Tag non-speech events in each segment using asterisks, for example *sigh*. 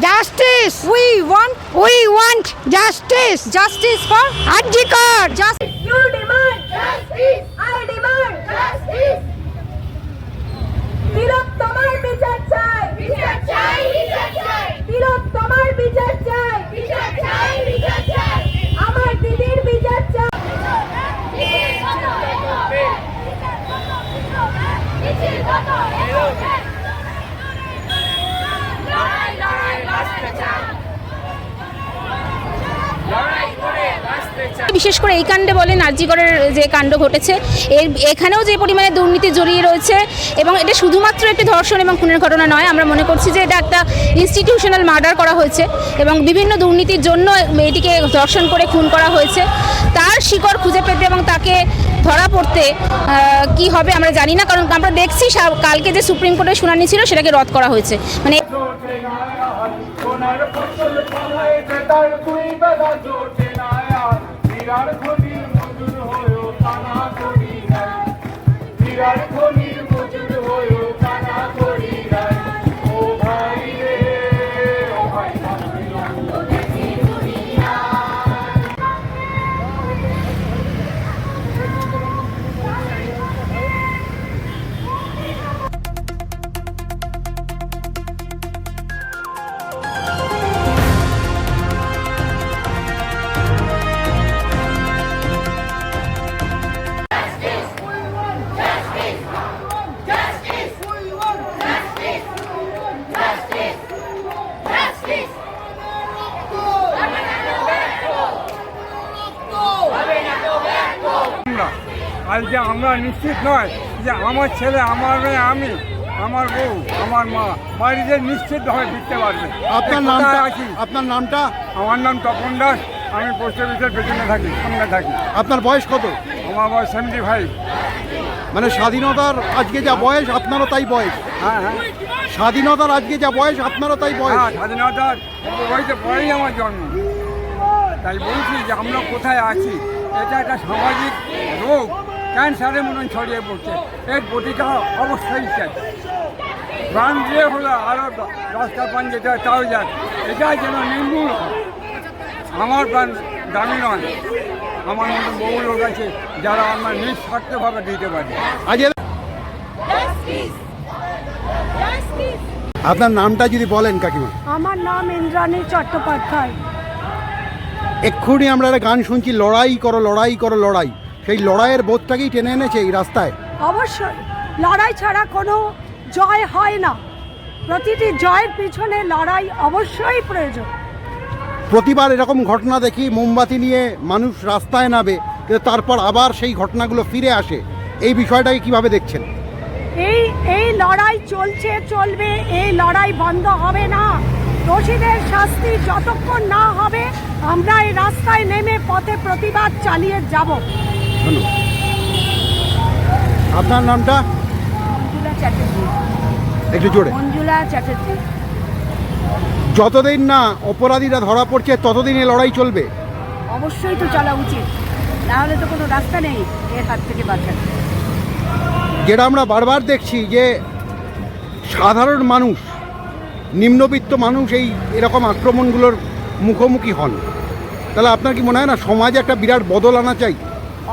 Justice we want we want justice justice for RG Kar justice You demand justice. I demand justice. তিলক তোমার বিচার চাই বিচার বিশেষ করে এই কাণ্ডে বলেন আরজিগড়ের যে কাণ্ড ঘটেছে, এর এখানেও যে পরিমাণে দুর্নীতি জড়িয়ে রয়েছে, এবং এটা শুধুমাত্র একটি ধর্ষণ এবং খুনের ঘটনা নয়, আমরা মনে করছি যে এটা একটা ইনস্টিটিউশনাল মার্ডার করা হয়েছে, এবং বিভিন্ন দুর্নীতির জন্য এটিকে ধর্ষণ করে খুন করা হয়েছে। তার শিকড় খুঁজে পেতে এবং তাকে ধরা পড়তে কি হবে আমরা জানি না, কারণ আমরা দেখছি কালকে যে সুপ্রিম কোর্টের শুনানি ছিল সেটাকে রদ করা হয়েছে। মানে বিরাট খনির আজকে আমরা নিশ্চিত নয় যে আমার ছেলে আমার মেয়ে আমি আমার বউ আমার মা বাড়িতে নিশ্চিতভাবে ফিরতে পারবে। আপনার নামটা আছি। আপনার নামটা? আমার নাম তপন দাস। আমি পোস্ট অফিসের পেছনে থাকি সামনে থাকি। আপনার বয়স কত? আমার বয়স সেভেন্টি ফাইভ মানে স্বাধীনতার আজকে যা বয়স আপনারও তাই বয়স। হ্যাঁ হ্যাঁ। স্বাধীনতার আজকে যা বয়স আপনারও তাই বয়স। হ্যাঁ স্বাধীনতার বয়সে পরেই আমার জন্ম। তাই বলছি যে আমরা কোথায় আছি? এটা একটা সামাজিক রোগ। ক্যান্সারের মতন ছড়িয়ে পড়ছে। এর প্রতিকার অবশ্যই চাই। প্রাণ দিয়ে হলো আরও রাস্তা পান যেটা তাও যাক এটা যেন নির্মূল আমার প্রাণ দামি নয়। আমার মতো বহু লোক আছে যারা আমরা নিঃস্বার্থভাবে দিতে পারে। আজ আপনার নামটা যদি বলেন কাকিমা। আমার নাম ইন্দ্রাণী চট্টোপাধ্যায়। এক্ষুনি আমরা একটা গান শুনছি লড়াই করো লড়াই করো লড়াই। সেই লড়াইয়ের বোধটাকেই টেনে এনেছে এই রাস্তায়। অবশ্যই লড়াই ছাড়া কোনো জয় হয় না। প্রতিটি জয়ের পিছনে লড়াই অবশ্যই প্রয়োজন। প্রতিবার এরকম ঘটনা দেখি মোমবাতি নিয়ে মানুষ রাস্তায় নামে কিন্তু তারপর আবার সেই ঘটনাগুলো ফিরে আসে। এই বিষয়টাকে কীভাবে দেখছেন? এই এই লড়াই চলছে চলবে এই লড়াই বন্ধ হবে না। দোষীদের শাস্তি যতক্ষণ না হবে আমরা এই রাস্তায় নেমে পথে প্রতিবাদ চালিয়ে যাব। ধন্যবাদ আপনার নামটা? একটু জোরে। যতদিন না অপরাধীরা ধরা পড়ছে ততদিন এই লড়াই চলবে। অবশ্যই তো চলা উচিত। না হলে তো কোনো রাস্তা নেই এর হাত থেকে বাঁচার। যেটা আমরা বারবার দেখছি যে সাধারণ মানুষ নিম্নবিত্ত মানুষ এই এরকম আক্রমণগুলোর মুখোমুখি হন। তাহলে আপনার কি মনে হয় না সমাজে একটা বিরাট বদল আনা চাই?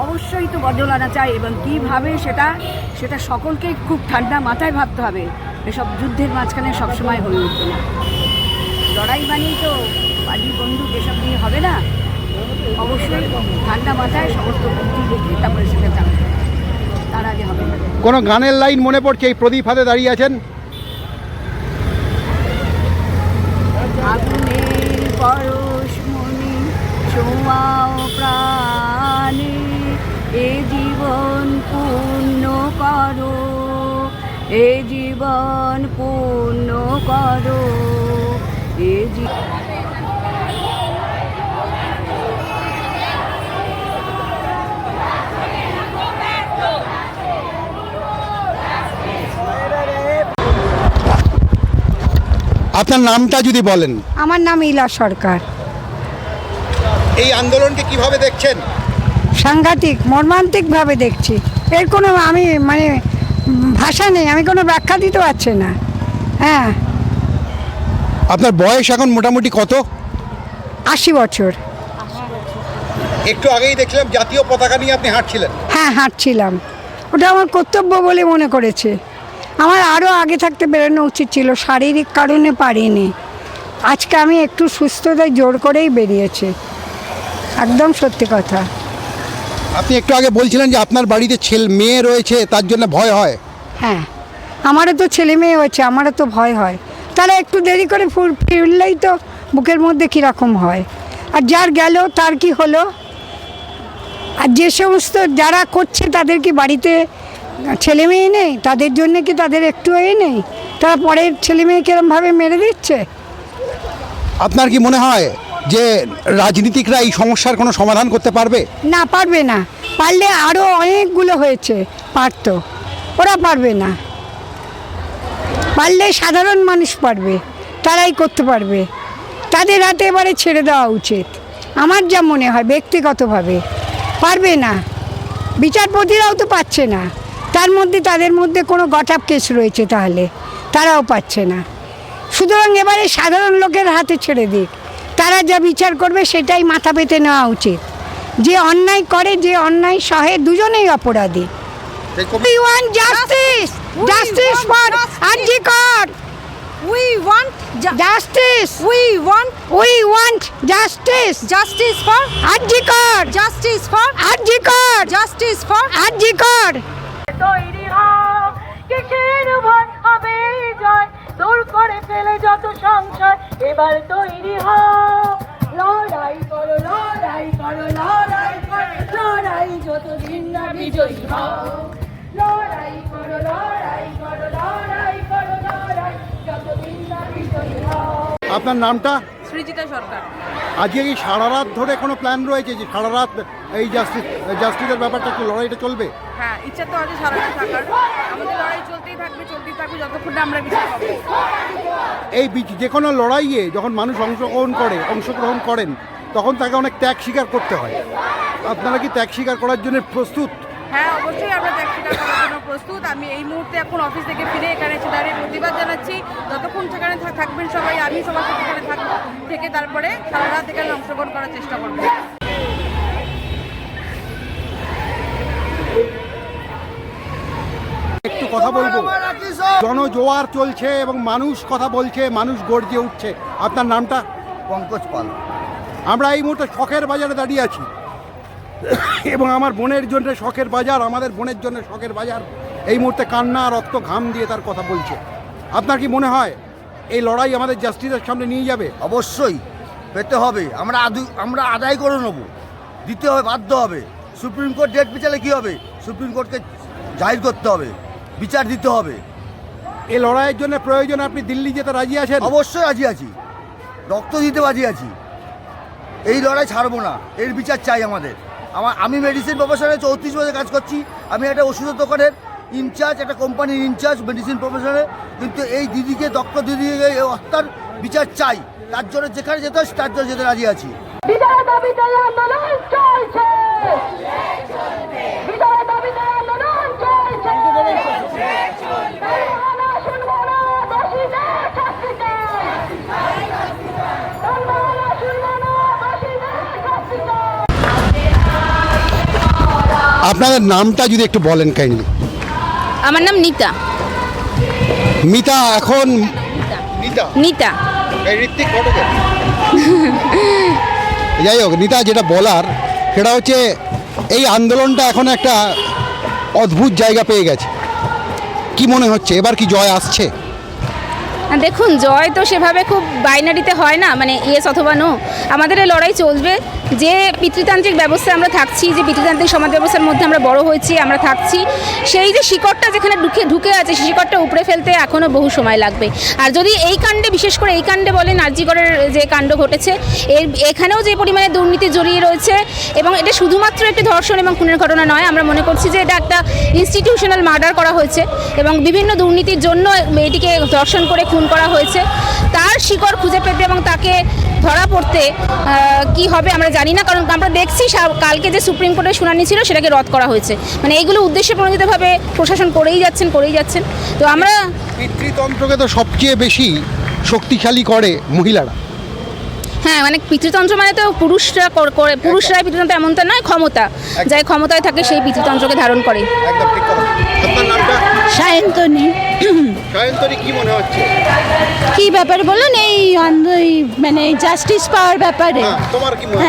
অবশ্যই তো বদল আনা চাই এবং কীভাবে সেটা সেটা সকলকে খুব ঠান্ডা মাথায় ভাবতে হবে। এসব যুদ্ধের মাঝখানে সবসময় হয়ে উঠবে না। লড়াই মানেই তো বাড়ি বন্ধু এসব নিয়ে হবে না। অবশ্যই ঠান্ডা মাথায় সমস্ত বুদ্ধি রেখে তারপরে সেটা চালাতে হবে। তার আগে হবে না। কোনো গানের লাইন মনে পড়ছে? এই প্রদীপ হাতে দাঁড়িয়ে আছেন। আগুনের পরশ মনি প্রাণে। এ জীবন পূর্ণ করো এ জীবন পূর্ণ করো এ জীবন আপনার নামটা যদি বলেন। আমার নাম ইলা সরকার। এই আন্দোলনকে কীভাবে দেখছেন? সাংঘাতিক মর্মান্তিকভাবে দেখছি। এর কোনো আমি মানে ভাষা নেই আমি কোনো ব্যাখ্যা দিতে পারছি না। হ্যাঁ। আপনার বয়স এখন মোটামুটি কত? আশি বছর। একটু আগেই দেখলাম জাতীয় পতাকা নিয়ে আপনি হাঁটছিলেন। হ্যাঁ হাঁটছিলাম। ওটা আমার কর্তব্য বলে মনে করেছে। আমার আরও আগে থাকতে বেরোনো উচিত ছিল শারীরিক কারণে পারিনি। আজকে আমি একটু সুস্থতায় জোর করেই বেরিয়েছে। একদম সত্যি কথা। আপনি একটু আগে বলছিলেন যে আপনার বাড়িতে ছেলে মেয়ে রয়েছে তার জন্য ভয় হয়। হ্যাঁ আমারও তো ছেলে মেয়ে হয়েছে আমারও তো ভয় হয়। তারা একটু দেরি করে ফুর- ফিরলেই তো বুকের মধ্যে কীরকম হয়। আর যার গেল তার কি হলো? আর যে সমস্ত যারা করছে তাদের কি বাড়িতে ছেলে মেয়ে নেই? তাদের জন্য কি তাদের একটু এ নেই? তারা পরের ছেলে মেয়ে কিরমভাবে মেরে দিচ্ছে? আপনার কি মনে হয় যে রাজনীতিকরা এই সমস্যার কোনো সমাধান করতে পারবে? না পারবে না। পারলে আরও অনেকগুলো হয়েছে, পারতো। ওরা পারবে না। পারলে সাধারণ মানুষ পারবে, তারাই করতে পারবে। তাদের হাতে এবারে ছেড়ে দেওয়া উচিত। আমার যা মনে হয়, ব্যক্তিগতভাবে। পারবে না। বিচারপতিরাও তো পাচ্ছে না। তার মধ্যে, তাদের মধ্যে কোনো গটাপ কেস রয়েছে তাহলে। তারাও পাচ্ছে না। সুতরাং এবারে সাধারণ লোকের হাতে ছেড়ে দিক। তারা যা বিচার করবে সেটাই মাথা পেতে নেওয়া উচিত যে অন্যায় করে যে অন্যায় সহে দুজনেই অপরাধী We want justice! Justice for Anjikar! We want ju- Justice! we want We want justice! justice for Anjikar! justice for Anjikar! justice for Anjikar! তৈরি হও কিসের ভয় হবে জয় দূর করে ফেলে যত সংশয়, এবার তৈরি হ। লড়াই করো লড়াই করো লড়াই করো, লড়াই যতদিন না বিজয়ী হ লড়াই করো লড়াই করো লড়াই করো, লড়াই যতদিন না বিজয়ী হ আপনার নামটা? সৃজিতা সরকার। আজকে কি সারা রাত ধরে কোনো প্ল্যান রয়েছে যে সারা রাত এই জাস্টিস জাস্টিসের ব্যাপারটা একটু লড়াইটা চলবে? হ্যাঁ ইচ্ছা তো আছে সারাদিন থাকার। আমাদের লড়াই চলতেই থাকবে চলতেই থাকবে যতক্ষণ না আমরা বিচার পাবো। এই বিচ- যে কোনো লড়াইয়ে যখন মানুষ অংশগ্রহণ করে অংশগ্রহণ করেন তখন তাকে অনেক ত্যাগ স্বীকার করতে হয়। আপনারা কি ত্যাগ স্বীকার করার জন্য প্রস্তুত? হ্যাঁ অবশ্যই আমরা ত্যাগ স্বীকার জন্য প্রস্তুত। আমি এই মুহূর্তে এখন অফিস থেকে ফিরে এখানে এসে দাঁড়িয়ে প্রতিবাদ জানাচ্ছি। যতক্ষণ সেখানে থাকবেন সবাই আমি সবার সাথে এখানে থাকব। থেকে তারপরে সারা রাত এখানে অংশগ্রহণ করার চেষ্টা করব। একটু কথা বলব। জনজোয়ার চলছে এবং মানুষ কথা বলছে মানুষ গর্জে উঠছে। আপনার নামটা? পঙ্কজ পাল। আমরা এই মুহূর্তে শখের বাজারে দাঁড়িয়ে আছি। এবং আমার বোনের জন্য শখের বাজার আমাদের বোনের জন্য শখের বাজার। এই মুহূর্তে কান্না রক্ত ঘাম দিয়ে তার কথা বলছে। আপনার কি মনে হয় এই লড়াই আমাদের জাস্টিসের সামনে নিয়ে যাবে? অবশ্যই পেতে হবে। আমরা আদু আমরা আদায় করে নেব। দিতে হবে বাধ্য হবে। সুপ্রিম কোর্ট ডেট বিচারে কী হবে? সুপ্রিম কোর্টকে জাহির করতে হবে বিচার দিতে হবে। এই লড়াইয়ের জন্য প্রয়োজন আপনি দিল্লি যেতে রাজি আছেন? অবশ্যই রাজি আছি। রক্ত দিতে রাজি আছি। এই লড়াই ছাড়বো না। এর বিচার চাই আমাদের। আমার, আমি মেডিসিন প্রফেশনে চৌত্রিশ বছর কাজ করছি। আমি একটা ওষুধের দোকানের ইনচার্জ একটা কোম্পানির ইনচার্জ মেডিসিন প্রফেশনে কিন্তু এই দিদিকে, দক্ষ দিদিকে এই হত্যার বিচার চাই। তার জন্য যেখানে যেতে হয়, তার জন্য যেতে রাজি আছি। আপনাদের নামটা যদি একটু বলেন কাইন্ডলি আমার নাম নিতা। মিতা এখন নিতা। ঋত্বিক ঘটকের *laughs* যাই হোক নিতা যেটা বলার সেটা হচ্ছে এই আন্দোলনটা এখন একটা অদ্ভুত জায়গা পেয়ে গেছে। কি মনে হচ্ছে? এবার কি জয় আসছে? দেখুন জয় তো সেভাবে খুব বাইনারিতে হয় না মানে ইয়েস অথবা নো আমাদের এই লড়াই চলবে যে পিতৃতান্ত্রিক ব্যবস্থায় আমরা থাকছি, যে পিতৃতান্ত্রিক সমাজ ব্যবস্থার মধ্যে আমরা বড় হয়েছি, আমরা থাকছি, সেই যে শিকড়টা যেখানে ঢুকে ঢুকে আছে, সেই শিকড়টা উপড়ে ফেলতে এখনও বহু সময় লাগবে। আর যদি এই কাণ্ডে, বিশেষ করে এই কাণ্ডে বলেন আরজিগড়ের যে কাণ্ড ঘটেছে, এর, এখানেও যে পরিমাণে দুর্নীতি জড়িয়ে রয়েছে, এবং এটা শুধুমাত্র একটি ধর্ষণ এবং খুনের ঘটনা নয়, আমরা মনে করছি যে এটা একটা ইনস্টিটিউশনাল মার্ডার করা হয়েছে, এবং বিভিন্ন দুর্নীতির জন্য মেয়েটিকে ধর্ষণ করে খুন করা হয়েছে। তার শিকড় খুঁজে পেতে এবং তাকে ধরা পড়তে কি হবে আমরা জানি না কারণ আমরা দেখছি কালকে যে সুপ্রিম কোর্টের শুনানি ছিল সেটাকে রদ করা হয়েছে। মানে এইগুলো উদ্দেশ্যে প্রণোদিতভাবে প্রশাসন করেই যাচ্ছেন করেই যাচ্ছেন। তো আমরা পিতৃতন্ত্রকে তো সবচেয়ে বেশি শক্তিশালী করে মহিলারা। হ্যাঁ মানে পিতৃতন্ত্র মানে তো পুরুষরা কর- করে পুরুষরাই পিতৃতন্ত্র এমন তো নয় ক্ষমতা। যাই ক্ষমতায় থাকে সেই পিতৃতন্ত্রকে ধারণ করে। সায়ন্তনী। সায়ন্তনী কি মনে হচ্ছে? কি ব্যাপার বলুন এই অন্ধ- মানে জাস্টিস পাওয়ার ব্যাপারে। হ্যাঁ, তোমার কি মনে?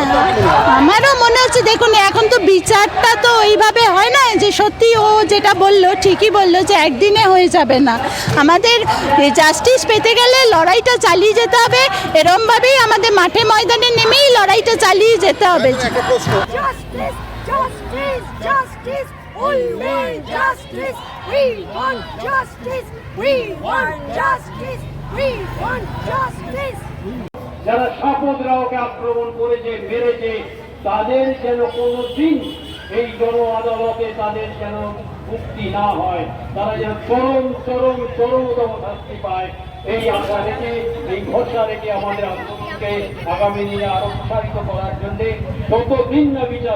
আমারও মনে হচ্ছে দেখুন এখন তো বিচারটা তো ওইভাবে হয় না যে সত্যি ও যেটা বলল ঠিকই বলল যে একদিনে হয়ে যাবে না। আমাদের জাস্টিস পেতে গেলে লড়াইটা চালিয়ে যেতে হবে। এরমভাবেই আমাদের মাঠে ময়দানে নেমেই লড়াইটা চালিয়ে যেতে হবে। একটা প্রশ্ন। Justice, We want justice. We want justice. We want justice. যারা সাপদরাওকে আক্রমণ করেছে, মেরেছে, তাদের যেন কোনোদিন এই জন আদালতে তাদের যেন মুক্তি না হয়, তারা যেন চরম চরম, চরমতম শাস্তি পায় এই আশা রেখে, এই ভরসা রেখে আমাদের আন্দোলনকে আগামী দিনে আরও প্রসারিত করার জন্য ততদিন না বিচার